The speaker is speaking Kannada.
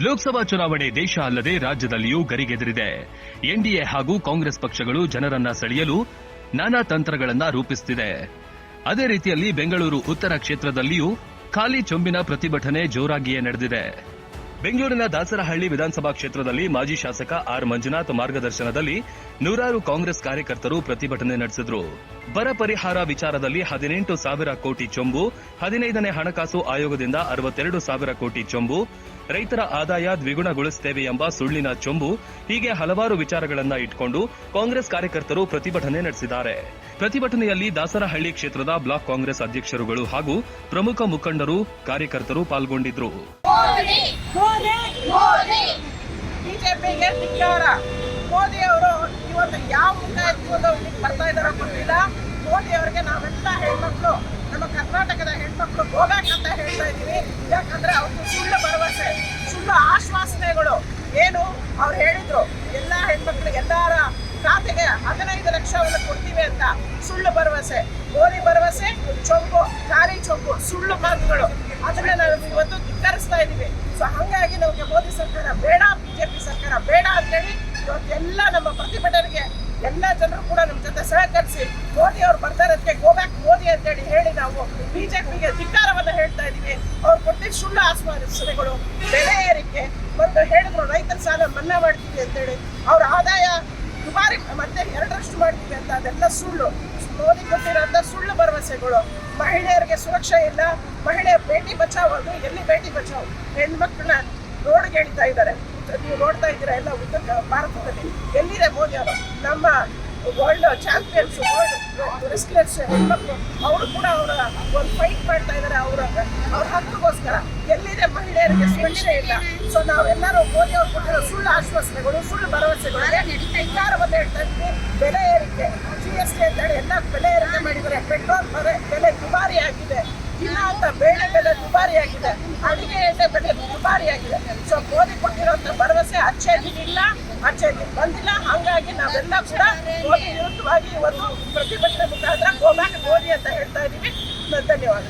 ಲೋಕಸಭಾ ಚುನಾವಣೆ ದೇಶ ಅಲ್ಲದೆ ರಾಜ್ಯದಲ್ಲಿಯೂ ಗರಿಗೆದರಿದೆ. ಎನ್ಡಿಎ ಹಾಗೂ ಕಾಂಗ್ರೆಸ್ ಪಕ್ಷಗಳು ಜನರನ್ನ ಸೆಳೆಯಲು ನಾನಾ ತಂತ್ರಗಳನ್ನ ರೂಪಿಸುತ್ತಿದೆ ಅದೇ ರೀತಿಯಲ್ಲಿ ಬೆಂಗಳೂರು ಉತ್ತರ ಕ್ಷೇತ್ರದಲ್ಲಿಯೂ ಖಾಲಿ ಚೊಂಬಿನ ಪ್ರತಿಭಟನೆ ಜೋರಾಗಿಯೇ ನಡೆದಿದೆ. ಬೆಂಗಳೂರಿನ ದಾಸರಹಳ್ಳಿ ವಿಧಾನಸಭಾ ಕ್ಷೇತ್ರದಲ್ಲಿ ಮಾಜಿ ಶಾಸಕ ಆರ್ ಮಂಜುನಾಥ್ ಮಾರ್ಗದರ್ಶನದಲ್ಲಿ ನೂರಾರು ಕಾಂಗ್ರೆಸ್ ಕಾರ್ಯಕರ್ತರು ಪ್ರತಿಭಟನೆ ನಡೆಸಿದ್ರು. ಬರ ಪರಿಹಾರ ವಿಚಾರದಲ್ಲಿ ಹದಿನೆಂಟು ಸಾವಿರ ಕೋಟಿ ಚೊಂಬು ಹದಿನೈದನೇ ಹಣಕಾಸು ಆಯೋಗದಿಂದ ಅರವತ್ತೆರಡು ಸಾವಿರ ಕೋಟಿ ಚೊಂಬು ರೈತರ ಆದಾಯ ದ್ವಿಗುಣಗೊಳಿಸುತ್ತೇವೆ ಎಂಬ ಸುಳ್ಳಿನ ಚೊಂಬು ಹೀಗೆ ಹಲವಾರು ವಿಚಾರಗಳನ್ನ ಇಟ್ಕೊಂಡು ಕಾಂಗ್ರೆಸ್ ಕಾರ್ಯಕರ್ತರು ಪ್ರತಿಭಟನೆ ನಡೆಸಿದ್ದಾರೆ. ಪ್ರತಿಭಟನೆಯಲ್ಲಿ ದಾಸರಹಳ್ಳಿ ಕ್ಷೇತ್ರದ ಬ್ಲಾಕ್ ಕಾಂಗ್ರೆಸ್ ಅಧ್ಯಕ್ಷರುಗಳು ಹಾಗೂ ಪ್ರಮುಖ ಮುಖಂಡರು ಕಾರ್ಯಕರ್ತರು ಪಾಲ್ಗೊಂಡಿದ್ರು. ಮೋದಿ! ಮೋದಿ! ಮೋದಿ! ಬಿಜೆಪಿಗೆ ಇವತ್ತು ಯಾವ ಮುಖ ಎತ್ತುವಂತ ಬರ್ತಾ ಇದಾರೋ ಗೊತ್ತಿಲ್ಲ. ಮೋದಿ ಅವರಿಗೆ ನಾವೆಲ್ಲ ಹೆಣ್ಮಕ್ಳು, ನಮ್ಮ ಕರ್ನಾಟಕದ ಹೆಣ್ಮಕ್ಳು ಹೋಗ್ಬೇಕಂತ ಹೇಳ್ತಾ ಇದೀವಿ ಯಾಕಂದ್ರೆ ಅವ್ರದ್ದು ಸುಳ್ಳು ಭರವಸೆ ಸುಳ್ಳು ಆಶ್ವಾಸನೆಗಳು. ಏನು? ಅವ್ರು ಹೇಳಿದ್ರು, ಎಲ್ಲ ಹೆಣ್ಮಕ್ಳು ಎಲ್ಲರ ಖಾತೆಗೆ ಹದಿನೈದು ಲಕ್ಷವನ್ನು ಕೊಡ್ತೀವಿ ಅಂತ. ಸುಳ್ಳು ಭರವಸೆ. ಮೋದಿ ಭರವಸೆ, ಚೊಂಬು, ಖಾಲಿ ಚೊಂಬು, ಸುಳ್ಳು ಮಾತುಗಳು. ಅದನ್ನ ನಾವು ಇವತ್ತು ಧಿಕ್ಕರಿಸ್ತಾ ಇದೀವಿ ಸೊ ಹಂಗಾಗಿ ನಮಗೆ ಮೋದಿ ಸರ್ಕಾರ ಬೇಡ, ಬಿಜೆಪಿ ಸರ್ಕಾರ ಬೇಡ. ಇವತ್ತೆಲ್ಲ ನಮ್ಮ ಪ್ರತಿಭಟನೆಗೆ ಎಲ್ಲ ಜನರು ಕೂಡ ನಮ್ಮ ಜೊತೆ ಸಹಕರಿಸಿ ಮೋದಿ ಅವ್ರು ಬರ್ತಾರದಕ್ಕೆ ಗೋ ಬ್ಯಾಕ್ ಮೋದಿ ಅಂತೇಳಿ ಹೇಳಿ ನಾವು ಬಿಜೆಪಿಗೆ ಧಿಕ್ಕಾರವನ್ನು ಹೇಳ್ತಾ ಇದ್ದೀವಿ. ಅವ್ರು ಕೊಟ್ಟಿದ್ದ ಸುಳ್ಳು ಆಶ್ವಾಸನೆಗಳು ಬೆಲೆ ಏರಿಕೆ ಮತ್ತು ಹೇಳಿದ್ರು, ರೈತರ ಸಾಲ ಮನ್ನಾ ಮಾಡ್ತೀವಿ ಅಂತೇಳಿ. ಅವ್ರ ಆದಾಯ ದುಬಾರಿ ಮತ್ತೆ ಎರಡರಷ್ಟು ಮಾಡ್ತೀವಿ ಅಂತ ಅದೆಲ್ಲ ಸುಳ್ಳು. ಮೋದಿ ಕೊಟ್ಟಿರೋಂಥ ಸುಳ್ಳು ಭರವಸೆಗಳು. ಮಹಿಳೆಯರಿಗೆ ಸುರಕ್ಷೆ ಇಲ್ಲ. ಮಹಿಳೆಯ ಭೇಟಿ ಬಚಾವ್ ಅದು, ಎಲ್ಲಿ ಭೇಟಿ ಬಚಾವ್? ಹೆಣ್ಮಕ್ಳನ್ನ ರೋಡ್ಗೆ ಹೇಳ್ತಾ ಇದ್ದಾರೆ. ನೀವು ನೋಡ್ತಾ ಇದ್ದೀರಾ ಎಲ್ಲ ಉತ್ತರ ಭಾರತದಲ್ಲಿ. ಎಲ್ಲಿದೆ ಮೋದಿ ಅವರು? ನಮ್ಮ ವರ್ಲ್ಡ್ ಚಾಂಪಿಯನ್ಸ್ ವರ್ಲ್ಡ್ ರೆಸ್ಲರ್ಸ್ ಹೆಣ್ಮಕ್ಳು ಅವರು ಕೂಡ ಅವರ ಒಂದು ಫೈಟ್ ಮಾಡ್ತಾ ಇದ್ದಾರೆ ಅವರ, ಅವ್ರ ಹಕ್ಕಿಗೋಸ್ಕರ. ಎಲ್ಲಿದೆ ಮಹಿಳೆಯರಿಗೆ ಸುರಕ್ಷೆ ಇಲ್ಲ. ಸೊ ನಾವೆಲ್ಲರೂ ಮೋದಿ ಅವರು ಕೊಟ್ಟಿರೋ ಸುಳ್ಳು ಆಶ್ವಾಸನೆಗಳು, ಸುಳ್ಳು ಭರವಸೆಗಳು ಧಿಕ್ಕಾರವನ್ನು ಹೇಳ್ತಾ ಇದ್ವಿ ಬೆಲೆ ಏರಿಕೆ ಜಿ ಎಸ್ ಟಿ ಅಂತ ಹೇಳಿ ಎಲ್ಲ ಬೆಲೆ ಏರಿಕೆ ಮಾಡಿದ್ದಾರೆ ಪೆಟ್ರೋಲ್ ಬೆಲೆ ಬೆಲೆ ದುಬಾರಿ ಆಗಿದೆ ಇಲ್ಲ ಅಂತ ಬೇಳೆ ಬೆಲೆ ದುಬಾರಿಯಾಗಿದೆ. ಅಡಿಗೆ ಎಣ್ಣೆ ಬೆಲೆ ದುಬಾರಿಯಾಗಿದೆ. ಸೊ ಮೋದಿ ಕೊಟ್ಟಿರೋಂಥ ಭರವಸೆ ಅಚ್ಚಿಲ್ಲ ಇಲ್ಲ ಅಚ್ಚೆ ಬಂದಿಲ್ಲ. ಹಾಗಾಗಿ ನಾವೆಲ್ಲ ಕೂಡ ಮೋದಿ ವಿರುದ್ಧವಾಗಿ ಇವತ್ತು ಪ್ರತಿಭಟನೆ ಮುಖಾಂತರ ಗೋಬ್ಯಾಕ್ ಮೋದಿ ಅಂತ ಹೇಳ್ತಾ ಇದ್ದೀವಿ ಧನ್ಯವಾದ